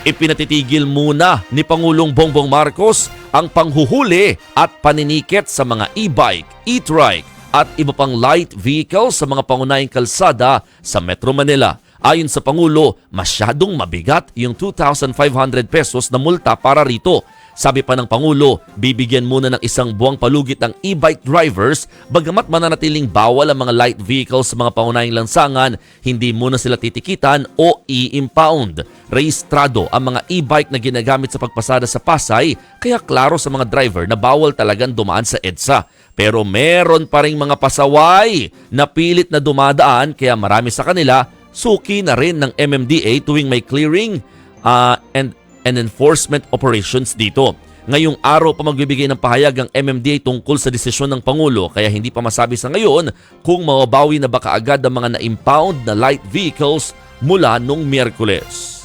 Ipinatitigil muna ni Pangulong Bongbong Marcos ang panghuhuli at paninikit sa mga e-bike, e-trike at iba pang light vehicles sa mga pangunahing kalsada sa Metro Manila. Ayon sa Pangulo, masyadong mabigat yung 2,500 pesos na multa para rito. Sabi pa ng Pangulo, bibigyan muna ng isang buwang palugit ang e-bike drivers bagamat mananatiling bawal ang mga light vehicles sa mga pangunahing lansangan, hindi muna sila titikitan o i-impound. Rehistrado ang mga e-bike na ginagamit sa pagpasada sa Pasay, kaya klaro sa mga driver na bawal talagang dumaan sa EDSA. Pero meron pa rin mga pasaway na pilit na dumadaan kaya marami sa kanila suki na rin ng MMDA tuwing may clearing and, and enforcement operations dito. Ngayong araw pa magbibigay ng pahayag ang MMDA tungkol sa desisyon ng Pangulo kaya hindi pa masabi sa ngayon kung mababawi na ba kaagad ang mga na-impound na light vehicles mula nung Miyerkules.